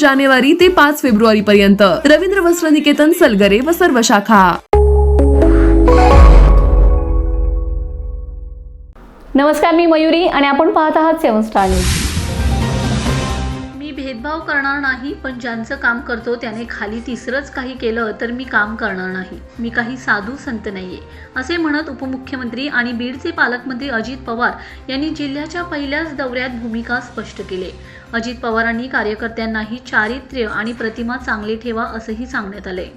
जानेवारी ते पाच फेब्रुवारी पर्यंत रवींद्र वस्त्र निकेतन सलगरे व सर्व शाखा. नमस्कार मी मयुरी आणि आपण पाहत आहात सेवन स्टार न्यूज. भेदभाव करणार नाही पण ज्यांचं काम करतो त्याने खाली तिसरंच काही केलं तर मी काम करणार नाही. मी काही साधू संत नाहीये. असे म्हणत उपमुख्यमंत्री आणि बीडचे पालकमंत्री अजित पवार यांनी जिल्ह्याच्या पहिल्याच दौऱ्यात भूमिका स्पष्ट केली. अजित पवारांनी कार्यकर्त्यांनाही चारित्र्य आणि प्रतिमा चांगली ठेवा असंही सांगण्यात आले.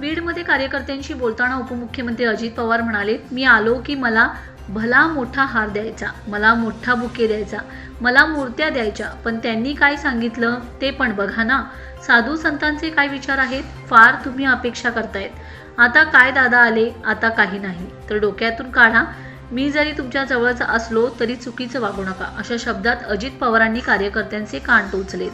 बीडमध्ये कार्यकर्त्यांशी बोलताना उपमुख्यमंत्री अजित पवार म्हणाले मी आलो की मला भला मोठा हार द्यायचा मला मोठा बुके द्यायचा मला मूर्त्या द्यायच्या. पण त्यांनी काय सांगितलं ते पण बघा ना. साधू संतांचे काय विचार आहेत? फार तुम्ही अपेक्षा करतायत. आता काय दादा आले? आता काही नाही. तर डोक्यातून काढा. मी जरी तुमच्या जवळचा असलो तरी चुकीचं वागू नका. अशा शब्दात अजित पवारांनी कार्यकर्त्यांचे कान टोचलेत.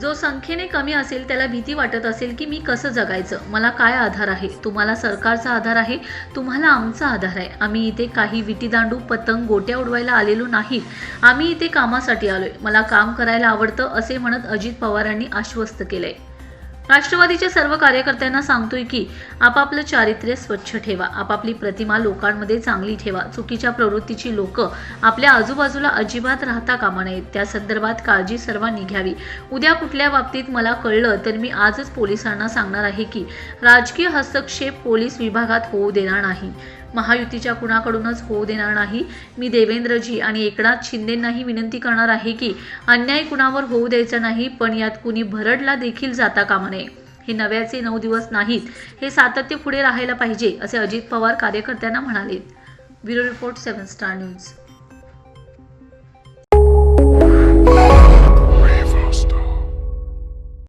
जो संख्येने कमी असेल त्याला भीती वाटत असेल की मी कसं जगायचं? मला काय आधार आहे? तुम्हाला सरकारचा आधार आहे? तुम्हाला आमचा आधार आहे. आम्ही इथे काही विटीदांडू पतंग गोट्या उडवायला आलेलो नाही. आम्ही इथे कामासाठी आलोय. मला काम करायला आवडतं असे म्हणत अजित पवारांनी आश्वस्त केलंय. राष्ट्रवादीच्या सर्व कार्यकर्त्यांना सांगतोय की आपापलं चारित्र्य स्वच्छ ठेवा आपापली प्रतिमा लोकांमध्ये चांगली ठेवा चुकीच्या प्रवृत्तीची लोक आपल्या आजूबाजूला अजिबात राहता कामा नयेत. त्या संदर्भात काळजी सर्वांनी घ्यावी. उद्या कुठल्या बाबतीत मला कळलं तर मी आजच पोलिसांना सांगणार आहे की राजकीय हस्तक्षेप पोलीस विभागात होऊ देणार नाही. महायुतीच्या कुणाकडूनच होऊ देणार नाही. मी देवेंद्रजी आणि एकनाथ शिंदेंनाही विनंती करणार आहे की अन्याय कुणावर होऊ द्यायचा नाही पण यात कुणी भरडला देखील जाता कामा नये. हे नव्याचे नऊ दिवस नाहीत. हे सातत्य पुढे राहायला पाहिजे असे अजित पवार कार्यकर्त्यांना म्हणाले. Bureau report seven star news.